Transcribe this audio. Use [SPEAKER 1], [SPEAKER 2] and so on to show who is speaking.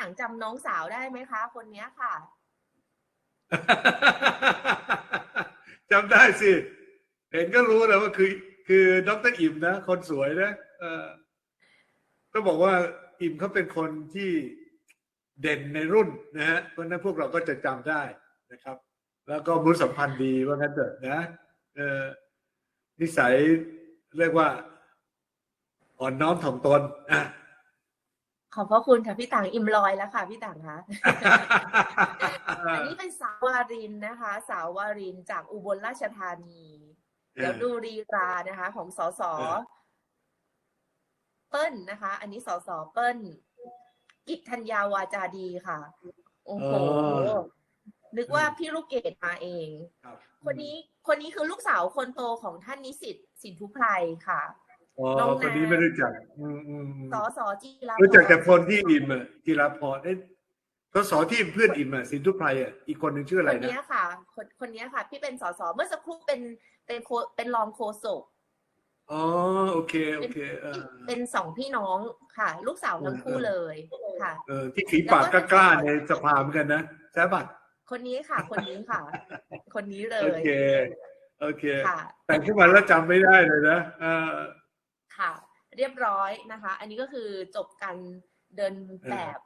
[SPEAKER 1] ต่างจำน้องสาวได้ไหมคะ คนเนี้ยค่ะ
[SPEAKER 2] จำได้สิ เห็นก็รู้แล้วว่าคือ คือดรอิ่มนะ คนสวยนะเออต้องบอกว่าอิ่มเขาเป็นคนที่เด่นในรุ่นนะฮะเพราะนั้นพวกเราก็จะจำได้นะครับ แล้วก็มนุษยสัมพันธ์ดีว่างั้นเถอะนะเออนิสัยเรียกว่า อ่อนน้อมถ่อมตนอะ
[SPEAKER 1] ขอบพระคุณค่ะพี่ต่างอิ่มลอยแล้วค่ะ พี่ต่างคะอันนี้เป็นสาววารินนะคะ สาววารินจากอุบลราชธานีเดี๋ยวดูรีรานะคะ ของสส
[SPEAKER 2] เออ
[SPEAKER 1] เปิ้ลนะคะ อันนี้สสเปิ้ลกิจธัญญาวาจาดีค่ะโอ้โหนึกว่าพี่ลูกเกดมาเอง
[SPEAKER 2] ครับ
[SPEAKER 1] คนนี้คนนี้คือลูกสาวคนโตของท่านนิสิตสินทุไพรค่ะ
[SPEAKER 2] อ๋อ
[SPEAKER 1] น้อง
[SPEAKER 2] คนนี้
[SPEAKER 1] น้ำ
[SPEAKER 2] ไม่รู้จักอืมอืมอืม
[SPEAKER 1] สสจีรา
[SPEAKER 2] รู้จักแต่
[SPEAKER 1] พ
[SPEAKER 2] คนที่อิ่มอะจิราพรเอ้ยสสที่เพื่อนอิ่มอะสินทุไพรอะอีกคนหนึ่งชื่ออะไร
[SPEAKER 1] คน
[SPEAKER 2] นะ
[SPEAKER 1] เนี้ยค่ะ คนคนเนี้ยค่ะ ที่เป็นสสเมื่อสักครู่เป็นเป็นโคเป็นรองโฆษก
[SPEAKER 2] อ๋อโอเคโอเคเออ
[SPEAKER 1] เป็นสองพี่น้องค่ะ ลูกสาวทั้งคู่
[SPEAKER 2] เออ
[SPEAKER 1] เลยค่ะ
[SPEAKER 2] เออที่ฝีปากกล้าๆในสภาเหมือนกันนะใช่ปะ
[SPEAKER 1] คนนี้ค่ะ คนนี้ค่ะ คนนี้เล
[SPEAKER 2] โอยเคโอเค
[SPEAKER 1] ค่ะ
[SPEAKER 2] แต่งขึ้นมาแล้วจำไม่ได้เลยนะเออ
[SPEAKER 1] ค่ะ เรียบร้อยนะคะ อันนี้ก็คือจบการเดินแบบ